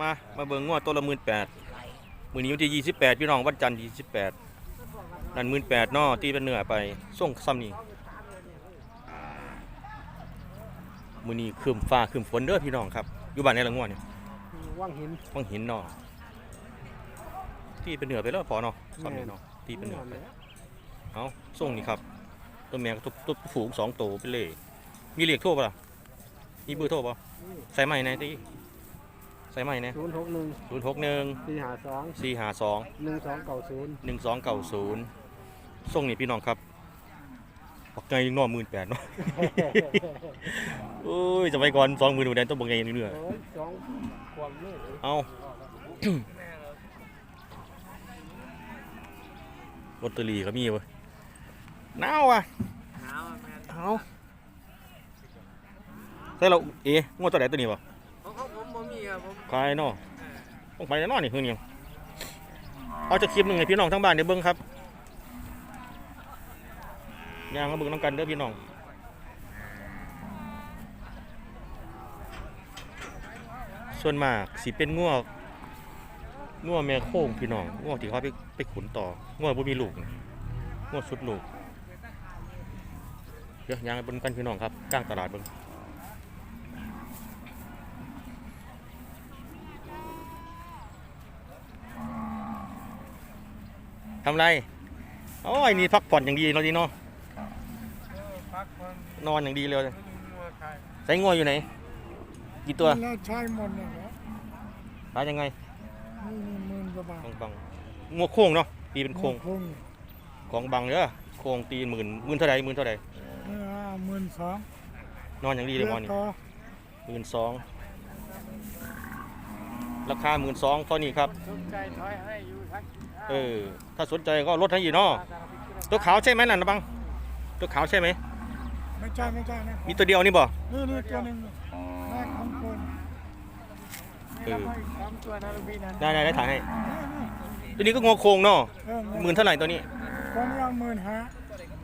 มา มาเบิ่งงวดตัวละหมื่นแปดมื้อนี้วันที่ยี่สิบแปดพี่น้องวันจันทร์ยี่สิบแปดนั่นหมื่นแปดเนาะตีเป็นเนื้อไปส่งซ้ำนี่มื้อนี้คืมฟ้าคืมฝนเด้อพี่น้องครับ อยู่บ้านไหนละงวดเนี่ยว่างหินวังหินเนาะตีเป็นเนื้อไปแล้วพอเนาะซ้ำนี่เนาะตีเป็นเนื้อไปเอาส่งนี่ครับตัวแมงตัวตัวฝูงสองตัวไปเลย มีเรียกโทรป่ะล่ะมีเบอร์โทรป่ะใส่ใหม่ในตี ใส่ใหม่ในศูนย์หกหนึ่งศูนย์หกหนึ่งสี่หาสองสี่ห้าสองหนึ่งสองเก้าศูนย์หนึ่งสองเก้าศูนย์ส่งนี่พี่น้องครับปักไงยังนอหมื่นแปดเนาะโอ้ยจะไปก่อนสองหมื่นแดนต้องบังไงเนื้อโอ้ยสองความเลยเอาลอตเตอรี่ก็มีเว้ยหนาวอะหนาวแม่นเอาใช่เราเอ๊ะงวดตัวไหนตัวนี้ป่ะ ครับผมขายเนาะต้องไปแน่นอนนี่คือนี่เอาจะคลิปหนึ่งให้พี่น้องทั้งบ้านเดี๋ยวเบิ้งครับย่างมาเบิ้งน้ำกันเด้อพี่น้องส่วนมากสิเป็นงวกงวแม่โค้งพี่น้องงวที่เขาไปไปขุนต่องวบ่มีลูกนี่งวสุดลูกเดี๋ยวย่างไปเบิ้งกันพี่น้องครับกลางตลาดเบิ้ง ทำไรโอ้ยนี่พักผ่อนอย่างดีเราะดีเนาะพักเพิ่นนอนอย่างดีเลยงัวขายใส่งัวอยู่ไหน กี่ตัวแล้วใช้หมดเลยเหรอขายยังไงนี่นี่หมื่นกว่าบาทบังบังงัวโค้งเนาะตีเป็นโค้งคงของบังเด้อโค้งตีหมื่นหมื่นเท่าไรหมื่นเท่าไรนี่อ่าหมื่นสองนอนอย่างดีเลยมอนี่ต่อหมื่นสอง ราคาหมื่นสองเท่านี้ครับ สนใจถอยให้อยู่ทักเออ ถ้าสนใจก็ลดให้อีกเนาะตัวขาวใช่ไหมนั่นนะบัง ตัวขาวใช่ไหม ไม่ใช่ไม่ใช่นะมีตัวเดียวนี่บ่ นี่นี่ตัวหนึงแม่ของคนเออสามตัวนะลูกพี่นั้นได้ได้ได้ถ่ายให้ นี่นี่ตัวนี้ก็งัวโค้งเนาะเออหมื่นเท่าไหร่ตัวนี้คนละหมื่นห้า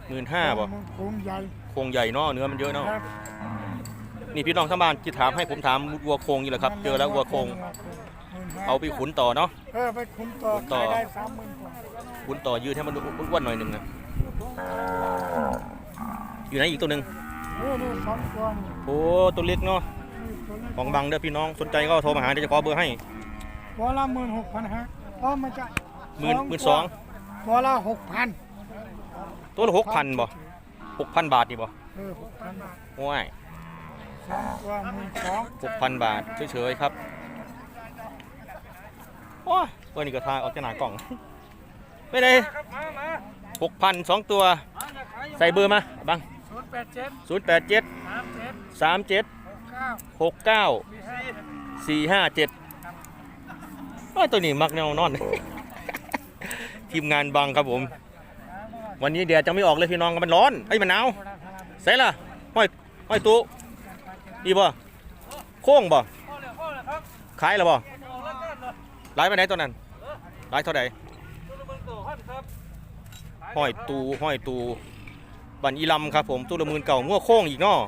หมื่นห้าบ่ มันคงใหญ่โครงใหญ่เนาะเนื้อมันเยอะเนาะ ครับนี่พี่น้องทั้งบ้านที่ถามให้ผมถามวัวโครงนี่แหละครับ เจอแล้ววัวโครง เอาไปขุนต่อเนาะ เออไปขุนต่อขุนต่อ ขายได้สามหมื่นกว่าขุนต่อยืดให้มันอ้วนๆหน่อยหนึ่งนะอยู่ไหนอีกตัวหนึ่งนี่นี่สองตัวนี่โอ้ตัวเล็กเนาะนี่ตัวเล็กของบังเด้อพี่น้องสนใจก็โทรมาหาเดี๋ยวจะขอเบอร์ให้ตัวละหมื่นหกพันฮะอ๋อไม่ใช่หมื่นหมื่นสองตัวละหกพันตัวละหกพันบ่หกพันบาทนี่บ่เออหกพันบาทโอ้ยสองตัวหมื่นสองหกพันบาทเฉยๆครับ โอ้ยตัวนี้ก็ทางออกจากหน้ากล่องไปเลยครับมามาหกพันสองตัว มาจะขายใส่เบอร์มาบังศูนย์แปดเจ็ดศูนย์แปดเจ็ดสามเจ็ดสามเจ็ดหกเก้าหกเก้าสี่ห้าสี่ห้าเจ็ดว่าตัวนี้มักแนวนอน ทีมงานบังครับผม วันนี้แดดจะไม่ออกเลยพี่น้องมันร้อนไอ้ยมันหนาว ใส่ละห้อยห้อยตู้ดีบ่โค้งบ่ขายแล้วบ่ หลายไปไหนตัวนั้นหลายเท่าไหร่ห้อยตูห้อยตูบันอีลำครับผมตู้ละหมื่นเก่างัวโค้งอีกเนาะ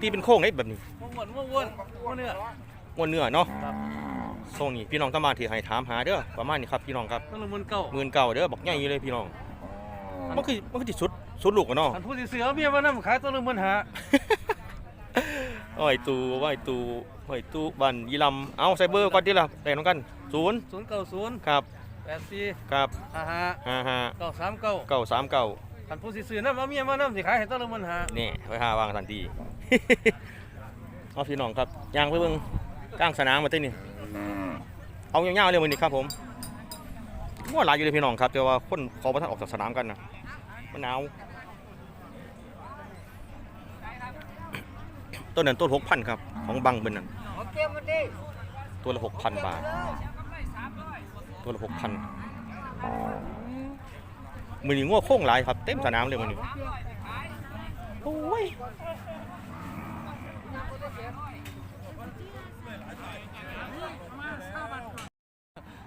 ที่เป็นโค้งได้แบบนี้ม้วนม้วนม้วนม้วนเนื้อม้วนเนื้อเนาะส่งนี่พี่น้องตามมาที่ให้ถามหาเด้อประมาณนี้ครับพี่น้องครับต้องลงมือเก่าหมื่นเก่าเด้อบอกใหญ่เลยพี่น้องมันคือมันคือที่สุดสุดลูกอะเนาะอันผู้ที่เสือเมียว่าน้ำขายตัวละหมื่นห้า อ้อยตูอ้อยตูอ้อยตูบันยีลำเอาใส่เบอร์ก่อนที่ละแต่งน้องกันศูนย์ศูนย์เก้าศูนย์ครับแปดสี่ครับห้าห้าห้าห้าเก้าสามเก้าเก้าสามเก้าอันผู้ที่เสือน้ำเอาเมียว่าน้ำสิขายให้ตัวละหมื่นห้านี่ไว้ห้าวางทันทีเอาพี่น้องครับยางไปเบิ่งกลางสนามมาเต้นนี่เอายาวๆเลยวันนี้ครับผมว่าหลายอยู่เลยพี่น้องครับแต่ว่าคนเขามาทันออกจากสนามกันนะมันหนาว ต้นนั้นต้นหกพันครับของบังเป็นนั่นตัวละหกพันบาท ตัวละหกพันมือนี้ง้อโค้งหลายครับ เต็มสนามเลยมือนี้โอ้ย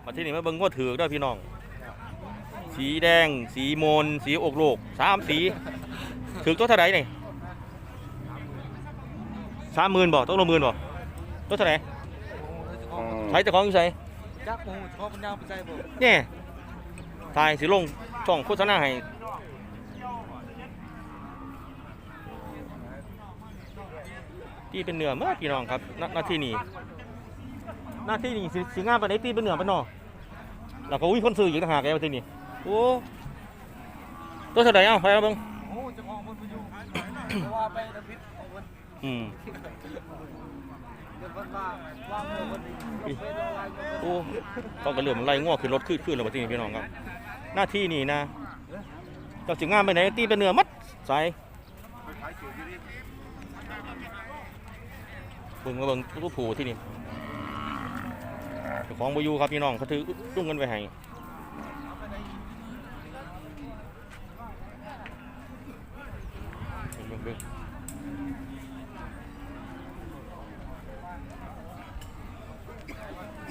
มาที่นี่มาเบิ่งง้อถือด้วยพี่น้อง สีแดง สีโมน สีอกโลกสามสีถือตัวเท่าไหร่นี่ย สามหมื่นบ่ต้องลงหมื่นบ่ตัวเท่าไหร่สใครเจะของอยู่ไสจักหมูชอบปัญญาปัจจัยบ่เนี่ยถ่ายสิลงช่องโฆษณาให้ที่เป็นเนื้อเมื่อพี่น้องครับหน้าหน้าที่นี้หน้าที่นี้สิสิงามปานใดตีเป็นเนื้อปานนอแล้วก็อุ้ยคนซื้ออีกต่างหากแล้วที่นี่โอ้ตัวเท่าไหร่เอ้าไปเอาเบิ่งโอ้เจะของคนไปอยู่เพราะว่าไปทำพิษข องคนอืมเดี๋ยวคนว่าว่าเมื่อคนนี้ยกเว้นอะเว้นโอ้เขาก็เริ่มไล่ง้อขึ้นรถขึ้นขึ้นแล้วบัดนี้พี่น้องครับ หน้าที่นี่นะเจ้าสิงงามไปไหนตีเป็นเนื้อมัดใส่เบิ่งมาเบิ่งตู้ผูที่นี่ของบอยูครับพี่น้องเขาถือตุ้งกันไปให้เบิ่งเบิ่ง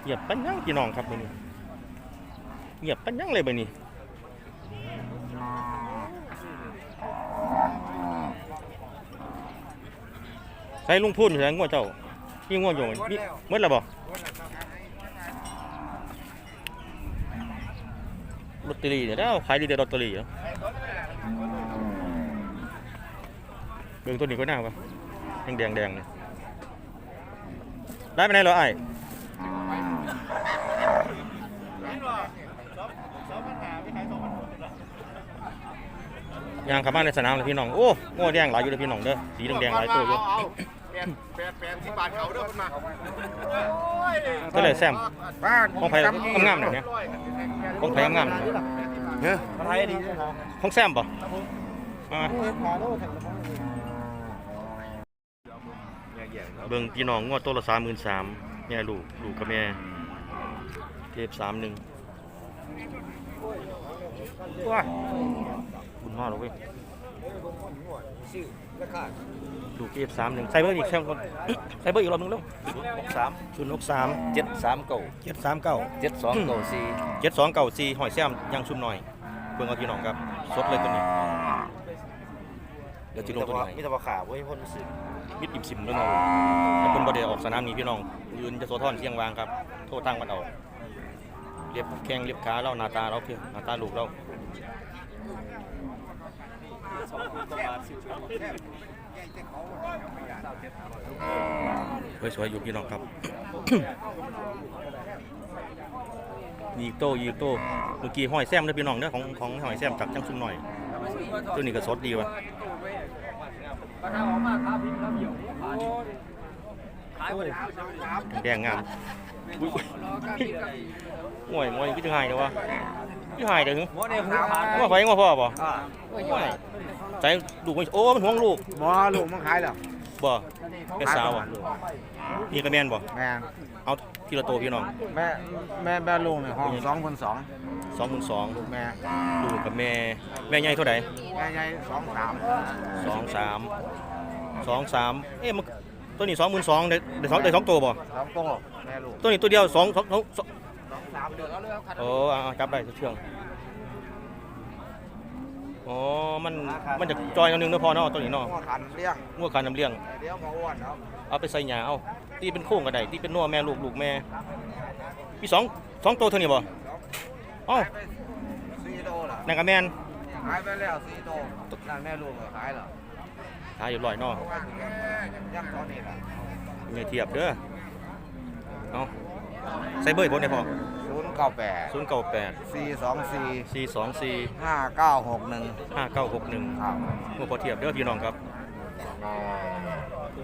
เหยียบปัญญังพี่น้องครับมื้อนี้เหยียบปัญญังเลยมื้อนี้ใส่ลุงพูนใส่งัวเจ้าพี่งัวอยู่มีหมดแล้วบ่ลอตเตอรี่เนี่ยแล้วขายดีแต่ลอตเตอรี่เหรอเบิ่งตัวนี้ก็น่าปะแดงแดงแดงเนี่ยได้ไปไหนเหรอไอ้ ยางขับมาในสนามเลยพี่น้อง โอ้โง่แดงหลายอยู่เลยพี่น้องเด้อ สีแดงๆหลายตัวอยู่แปดแปดแปดที่บาทเขาเด้อคนมาก็เลยแซมบ้านของไผ่งามๆหน่อยเนี่ยของไผ่งามๆหน่อยเฮ้ยไทยดีด้วยครับของแซมป่ะเบิ่งพี่น้องงวดตัวละสามหมื่นสามแม่ลูก ลูกกับแม่เทปสามหนึ่ง ว้าบุญมากเลยเว้ยลูกเทปสามหนึ่งใส่เบอร์อีกแค่คนใส่เบอร์อีกรอบหนึงเร็วสามศูนย์หกสามเจ็ดสามเก้าเจ็ดสามเก้าเจ็ดสองเก้าสี่เจ็ดสองเก้าสี่หอยแซมยังชุ่มหน่อยเบิ่งเอาพี่น้องครับสดเลยตัวนี้เดี๋ยวจะลงตัวนี้มีแต่ว่าขาไว้พ่นซื้อมิดอิ่มสิมแล้วเนาะถ้าเพิ่นบ่ได้ออกสนามนี้พี่น้องยืนจะโซทอนเสียงวางครับ โทษตั้งมันเอา เรียบแข้งเรียบขาเราหน้าตาเราเพียงหน้าตาลูกเราสวยๆอยู่พี่น้องครับ ยีโต้ยีโต้เมื่อกี้หอยแซมเด้อพี่น้องเด้อของของหอยแซมจากจังซุ่มหน่อยตัวนี้ก็สดดีว่ะปัญหาออกมาครับพี่ครับเหี่ยวขายหมดแดงงาม ห่วยห่วยพี่ถึงหายเด้อวะพี่หายเด้อหึหมดเนี่ยหูขาดว่าไฟว่าพ่อบ่ห่วยใจลูกมันโอ้มันห่วงลูกบ่ลูกมันขายแล้วบ่เป็นสาวอะนี่ก็แม่นบ่แม่เอาทีละโตพี่น้องแม่แม่แม่ลูกเนี่ยห้องสองคนสอง22,000ลูกแม่ลูกกับแม่แม่ใหญ่เท่าใดแม่ใหญ่สองสาม23 23เอ๊ะมันตัวนี้22,000ได้ได้สองได้สองตัวบ่สองโตแม่ลูกตัวนี้ตัวเดียวสองสอง โอ้เอาเอาจับได้เชื่องอ๋อ มัน มันจะจอยอันหนึงเด้อพอเนาะตัวนี้เนาะหัวขันเลี้ยงงัวคันน้ำเลี้ยง เดี๋ยวมาอ้วนเนาะเอาไปใส่หญ้าเอาตีเป็นโค้งก็ได้ตีเป็นนัวแม่ลูกลูกแม่มีสองสองตัวเท่านี้บ่เอ้าขายไปสี่โตล่ะนั่นก็แม่นขายไปแล้วสี่โตนั่นแม่ลูกก็ขายเหรอขายอยู่ร้อยเนาะว่างยังตอนนี้ล่ะอย่าเทียบเด้อเอา ใส่เบอร์บ่ได้พอศูนย์เก้าแปด098สี่สองสี่424ห้าเก้าหกหนึ่ง5961ครับบ่พอเทียบเด้อพี่น้องครับ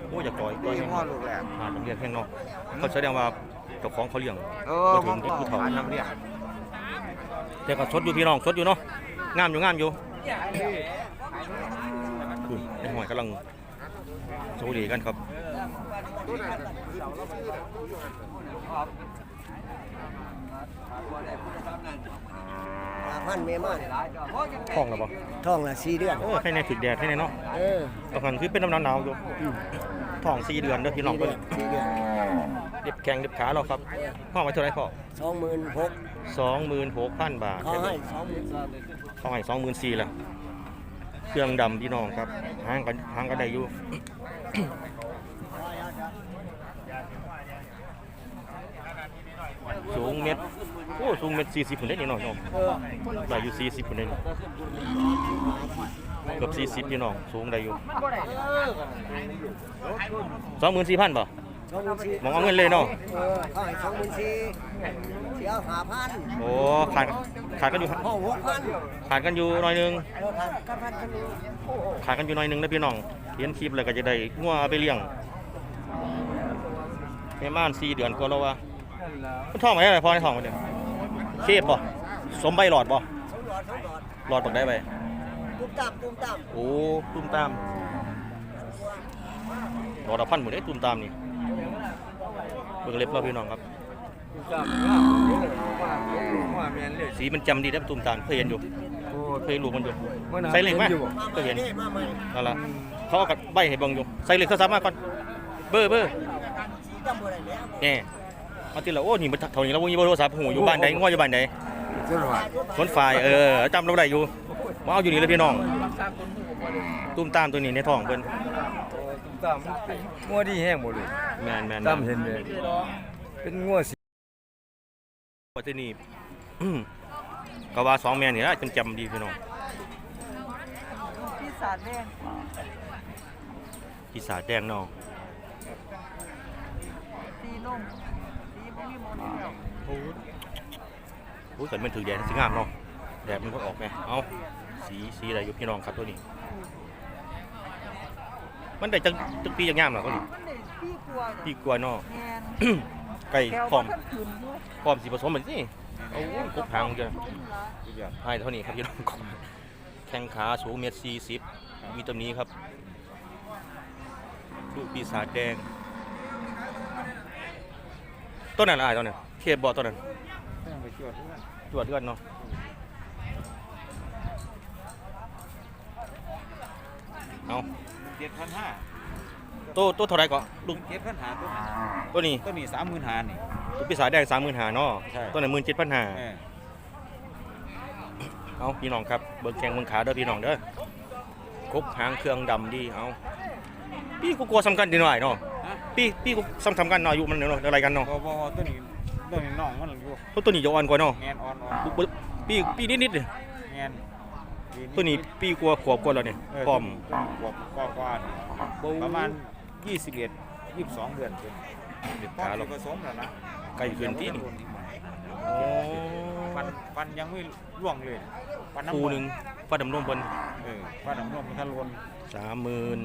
โอ้อยากจอยจอยนี่แห้งพ่อลูกแรกหาน้ำเลี้ยงแห้งเนาะเขาแสดงว่าเจ้าของเขาเลี้ยงเออบ่ผถึมงก็ผู้เฒ่าขายน้ำเลี้ยงแต่ก็สดอยู่พี่น้องสดอยู่เนาะงามอยู่งามอยู่คุณไอ้หอยกำลังโซดีกันครับ พันเมมาเนี่ยท้องแล้วบ่ท้องละสี่เดือนเออให้ในถึกแดดให้ในเนาะเออตอนนั้นคือเป็นน้ำหนาวๆอยู่ท้องสี่เดือนเด้อพี่น้องเพิ่นสี่เดือนเด็บแข้งเด็บขาเราครับห้องไว้เท่าไหร่พ่อสองหมื่นหก26,000บาทเขาให้สองหมื่นเขาให้24,000ละเครื่องดำพี่น้องครับหางกันหางกันได้อยู่เม็ด โอ้สูงเม็ดสี่สิบคนได้นี่น้องน้องเออได้อยู่สี่สิบคนได้นี่เกือบสี่สิบพี่น้องสูงได้อยู่สองหมื่นสี่พันป่ะสองหมื่นสี่มองเอาเงินเลยเนาะเออเขาให้สองหมื่นสี่เสียหาพันโอ้ขาดขาดกันอยู่ห้องหกพันขาดกันอยู่หน่อยหนึงเออพันกันพันกันอยู่โอ้โหขาดกันอยู่หน่อยหนึงนะพี่น้องเห็นคลิปแล้วก็จะได้งัวเอาไปเลี้ยงแม่ม่านสี่เดือนกว่าแล้ววะมันท้องไหมอะไรพอในท้องมันเนี่ย เคบป่ะสมใบหลอดป่ะสองหลอดสองหลอดหลอดบักได้ไปตุ้มตามตุ้มตามโอ้ตุ้มตามหลอดละพันหมดเลยตุ้มตามนี่เบิ่งเล็บเราพี่น้องครับจับงามว่าว่าแม่นเลยสีมันจำดีได้อตุ้มตามเคยเห็นอยู่โอ้เคยรู้มันอยู่มื่อนั้นใส่เหล็กไหมห็นอยู่มาก็ใหม่เห็นนี่มาใหม่นั่นละเขาเอากับใบให้เบิ่งอยู่ใส่เหล็กโทรศัพท์มาก่อนเบอร์เบอร์สีจำบ่ได้แล้วแหน่เอาทีละโอ้นี่มันเท่านี้แล้วมีเบอร์โทรศัพท์หูอยู่บ้านใดง้ออยู่บ้านใดสวัสดีสวนฝ่ายเออจำเราได้อยู่มาเอาอยู่นี่เลยพี่น้อง ตุ้มตามตัวนี้ในท้องเพิ่นตามเป็นงัวดีแห้งหมดเลยแมนแมนตามเห็นเลยเป็นงัวสีว่าที่นี่ก็ว่าสองแม่นี่ละจนจำดีพี่น้องพี่สารแดงกีสาแดงเนาะสีนุ่มสีไม่มีมนต์เดียว โอ้ยโอ้ยเกิดมันถือแดดสิงามเนาะแดดมันก็ออกไงเอาสีสีอะไรอยู่พี่น้องครับตัวนี้ มันได้จังจังปีจังงามเหรอเขานี่มันได้พี่กลัวปีกลัวเนาะแงนไก่แก้วพร้อมบ่ทันคืนด้วยพร้อมสีผสมเหมือนนี่เอากบหางจ้ะต้มละใช่เท่านี้ครับพี่น้องแข้งขาสูงเมตรสี่สิบมีตัวนี้ครับลูกปีศาจแดงต้นนั้นอะไรต้นนั้น เคบบอต้นนั้นไปจวดตรวจเลือดเนาะเอาเจ็ดพันห้าตัวตัวเท่าไหรก่อนลูกเจ็ดพันห้าตัวตัวนี้ตัวนี้สามหมื่นห้านี่ลูกปีศาจแดงสามหมื่นหาเนาะใช่ตัวนั้นหมื่นเจ็ดพันหาเออเอาพี่น้องครับเบิ่งแข้งเบิ่งขาเด้อพี่น้องเด้อครบหางเครื่องดำดีเอาพี่กูกลัวสำคัญดีหน่อยเนาะฮะพี่พี่กูสำคัญกันเนาะอยู่มันเนาะอะไรกันเนาะบ่บ่ตัวนี้ ตัวนี้น้องมันอยู่เพราะตัวนี้จะอ่อนกว่าเนาะแงนอ่อนอ่อนปุ๊บปุ๊บพี่พี่นิดนิดๆเลยแงนตัวนี้พี่กลัวขวบกว่าแล้วเนี่ยเออพร้อมขวบกว่ากว่าประมาณยี่สิบเอ็ดยี่สิบสองเดือนเป็นเด็กพร้อขาเราผสมแล้วนะใกล้คืนที่นี่ฟันฟันยังไม่ร่วงเลยฟันน้ำคู่นมหนึ่งฟ้าดำร่มบนเออฟันน้ำนมมันทะลนสามหมื่น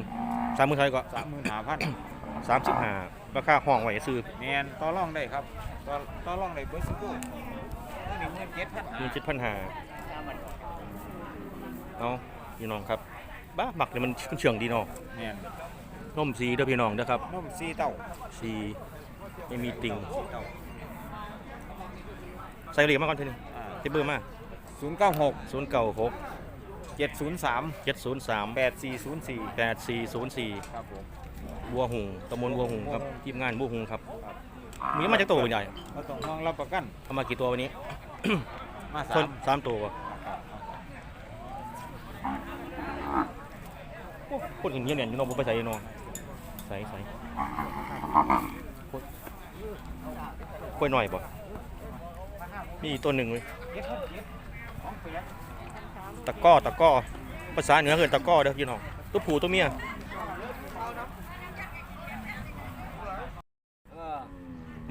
สามหมื่นเท่าไหร่ก็สามหมื่นห้าพันสามสิบห้าราคาห้องไว้ซื้อแมนต่อรองได้ครับ ต่อต่อรองได้เบอร์สิบตัวนี่หมื่นเจ็ดพันหมื่นเจ็ดพันห้าเอาพี่น้องครับ บ้าหมักเนี่ยมันเชื่องดีเนาะแมนนมสีเด้อพี่น้องเด้อครับนมซีเต้าสีไม่มีติ่งซีเต้าใส่เหล็กมาก่อนทีนึงเทเบอร์มาศูนย์เก้าหกศูนย์เก้าหกเจ็ดศูนย์สามเจ็ดศูนย์สามแปดสี่ศูนย์สี่แปดสี่ศูนย์สี่ครับผมบัวหุงตำบลบัวหุงครับบัวหุงทีมงานบัวหุงครับครับ มีมาจากตัวใหญ่เราต้องห้องรับประกันเอามากี่ตัววันนี้ มาคสานมสามตัวโอ้คนอย่างนี้เนี่ยอยู่เน้องผมไปใส่เน้องใส่ใส่กล้วยหน่อยบ่มีอีกตัวหนึ่งเลยตะกร้อตะกร้อภาษาเหนือคือตะกร้อเด้อพี่น้องตัวผู้ตัวเมีย เออ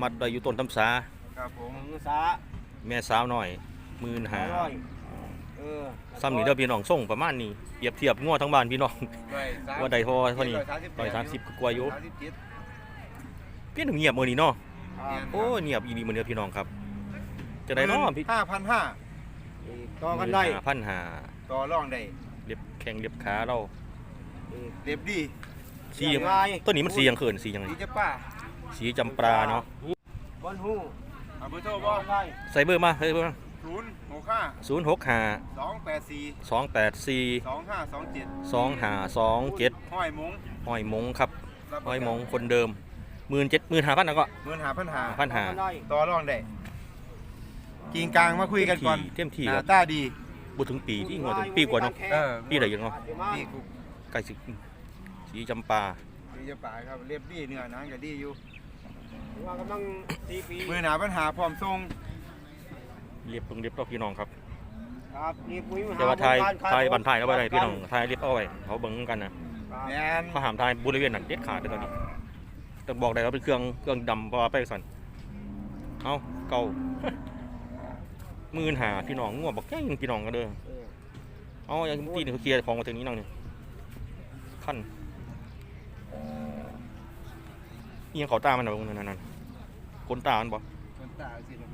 มัดได้อยู่ต้นตำสาครับผมมือสาแม่สาวหน่อยหมื่นหาร้อยเออซ้ำนี่เด้อพี่น้องส่งประมาณนี้เปรียบเทียบงัวทั้งบ้านพี่น้องด้วยสามว่าใดพอเท่านี้ร้อยสามสิบกว่าอยู่สามสิบเจ็ดเพี้ยนเงียบมือนี้เนาะเนี่ยโอ้ยเงียบอีนีมือเดียวพี่น้องครับ จะได้เนาะพี่ห้าพันห้าต่อกันได้พันหาต่อรองได้เรียบแข้งเรียบขาเราเรียบดีสีหยังต้นนี้มันสีหยังเขินสีหยังไงดีจะป้าสีจำปาเนาะ บอลฮู้เอาเบอร์โทรบ่ได้ใส่เบอร์มาใส่เบอร์มาศูนย์หกห้าศูนย์หกห้าสองแปดสี่สองแปดสี่สองห้าสองเจ็ดสองห้าสองเจ็ดห้อยมงห้อยมงครับห้อยมงคนเดิมหมื่นเจ็ดหมื่นห้าพันนะก็หมื่นหาพันหาพันหาได้ต่อรองได้กิงกลางมาคุยกันก่อนเต็มที่หคน้ารับตาดีบุถึงปีที่งวดถึงปีกว่าเนาะเออปีไหนยังเนาะนี่กูใกล้สิสีจำปาดีจะป่าครับเรียบดีเนื้อหนังก็ดีอยู่ ว่ากำลังตีปีมือหนาปัญหาพร้อมทรงเรียบตรงเรียบต่อพี่น้องครับครับนี่ปุ้ยมหแต่ว่าทายบริกรทายบันทายแล้วไปได้พี่น้องทายเรียบเอาไว้เขาเบิ่งกันนะแมนเขาหามทายบริเวณนั้นเด็ดขาดเลยตอนนี้แต่บอกได้ว่าเป็นเครื่องเครื่องดำเพราะว่าไปสั่นเอาเก่าหมื่นหาพี่น้องงัวบอกแค่ยังพี่น้องกันเด้อเอาอย่างที่นี่เขาเคลียร์ของมาถึงนี้นั่งนี่ขั้นเอี ยงเขาตามันนะพวกนั้นนั่นคนตามันบอกคนตาสิเราไม่